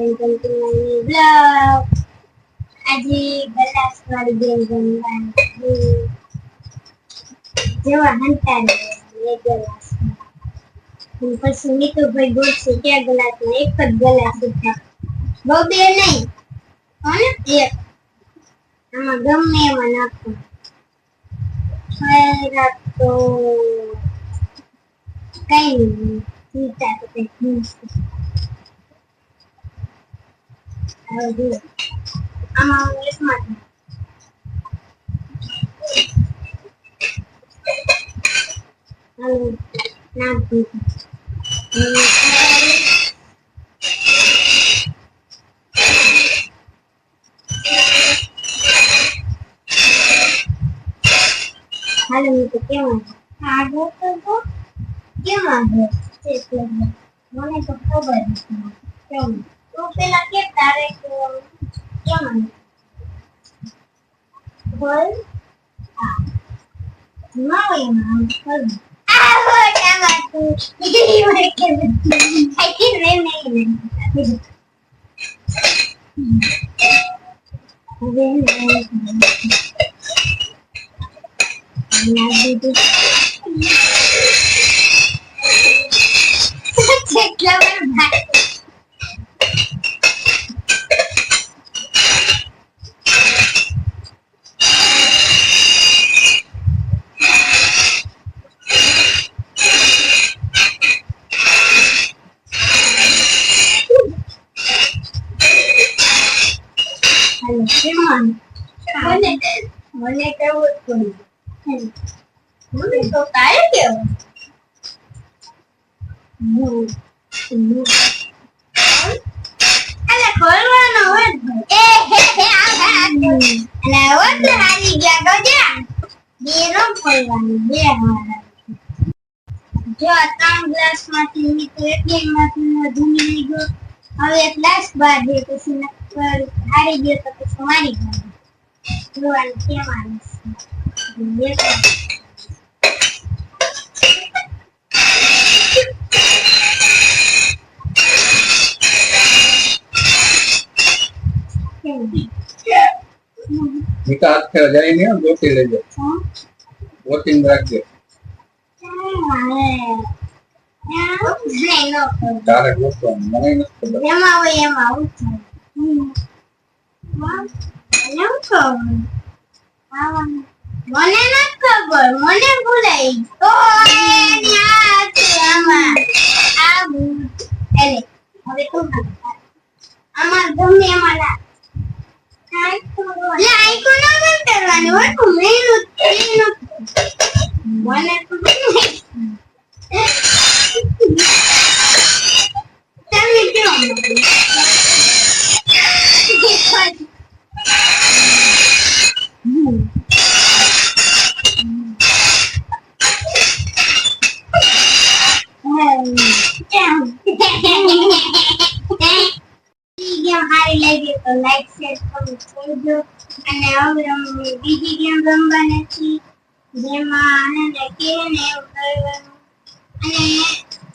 Welcome to my blog આજે glass વાળી game રમવાની જેવા હંતાને એ ગલાસ પછી નીતુભાઈ ગોઠશે ક્યાં ગલાસમાં એક જ ગલાસ હતા બહુ બે નહીં અને એક આમાં ગમે એમાં નાખો. ખરા તો કઈ નહીં ચિંતા તો કઈ આમાં. હાલો નામ હાલો તો કેવા આગળ તો કેમ કેવા મને તો ખબર નથી. કેમ? તું પેલા કે તારે કેમ બોલ. હા. ના હોય એમાં ખરું આવો ચાવા તું ઈ મને કે આઈ કે રે નહીં હવે કેટલા વાર ભાઈ Hello, Simon. મને મને કેવું મને તો તારે કેવું અલે ખોલવાનો હોય એ હે હે આ અલે વત હારી ગયા તો જા. બે નો ખોલવાનું બે હારા. જો ત્રણ ગ્લાસમાંથી નીકળે એક માંથી વધુ નીકળી ગયો. હવે ગ્લાસ બહાર છે પછી હારી ગયો તો પછી મારી ગયો જોવાનું છે નિકા હાથ ખેર જાય ને ગોતી લેજો. વોટિંગ રાખજો. તારે ગોતવાનું મને નથી ખબર. એમાં હોય એમાં આવું થાય મને હું ખબર. મને ભૂલાઈ તો આ આમાં. આ એટલે, હવે તું ના આમાં ગમે એમાં ના લે આઈકો ના બંધ કરવાનું હોય તો મેનું તેનું મને તો નહીં તમે કેવો ગેમ હારી લાગી તો લાઈક શેર કરજો. અને હવે બીજી ગેમ રમવાના છીએ, જેમાં આને કે ને કરવાનું. અને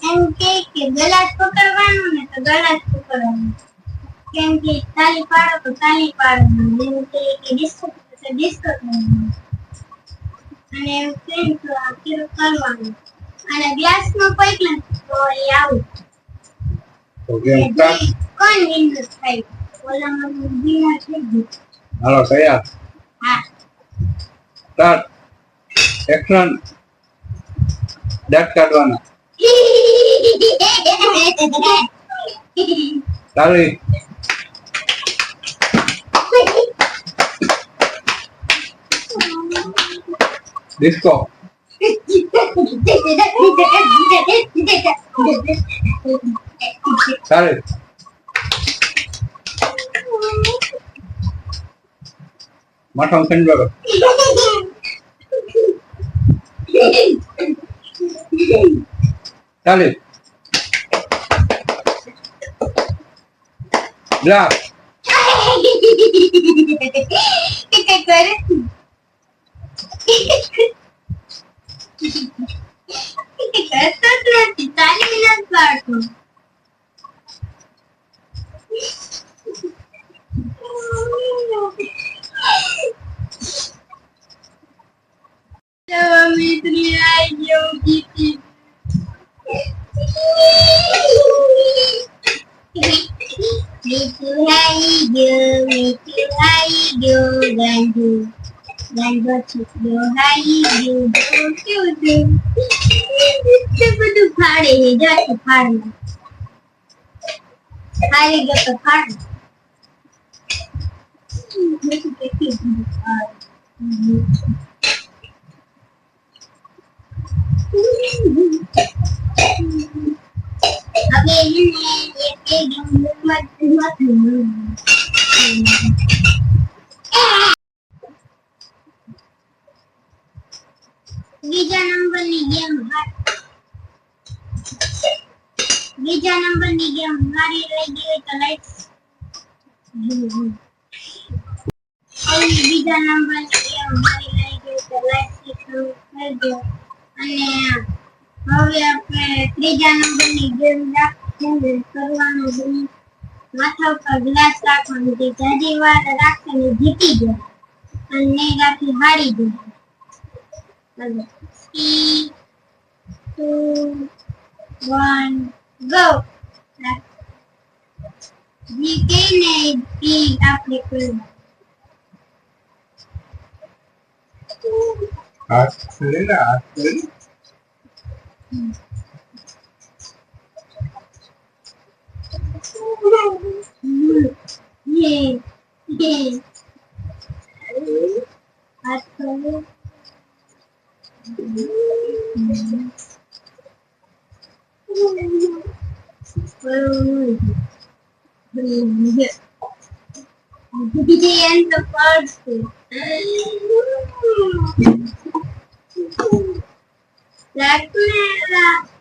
એમ કે કે ગલાસ પકડવાનું ને તો ગલાસ પકડવાનું. કેમ કે તાલી પાડો તો તાલી પાડવાનું. એમ કે કે ડિસ્કો તો ડિસ્કો કરવાનું. અને એમ કે તો આ કરવાનું. અને ગ્લાસ નો પૈકી તો એ આવું. kegiatan halo saya. Start action dat kadwana Tali. Disco. ગયું હાલો તૈયાર હા સ્ટાર્ટ એક્શન દાંત हमें इतनी आएगी होगी Little બીજા નંબરની ગેમ બીજા નંબરની ગેમ મારી લઈ ગઈ તો લાઈક બીજા નંબર એ અમારી લઈ ગઈ તો લાઈક કરજો અને હવે આપણે ત્રીજા નંબરની ગેમ રાખીને કરવાનું છે માથા ઉપર ગ્લાસ રાખવાનું છે જાજી વાર રાખીને જીતી જાય અને નહીં રાખી હારી જાય Hello. Three, two, one, go. જીતે ને ઈ આપણે કોઈ Yeah, yeah, yeah. হাত খুলে yeah. the first. Black Mirror.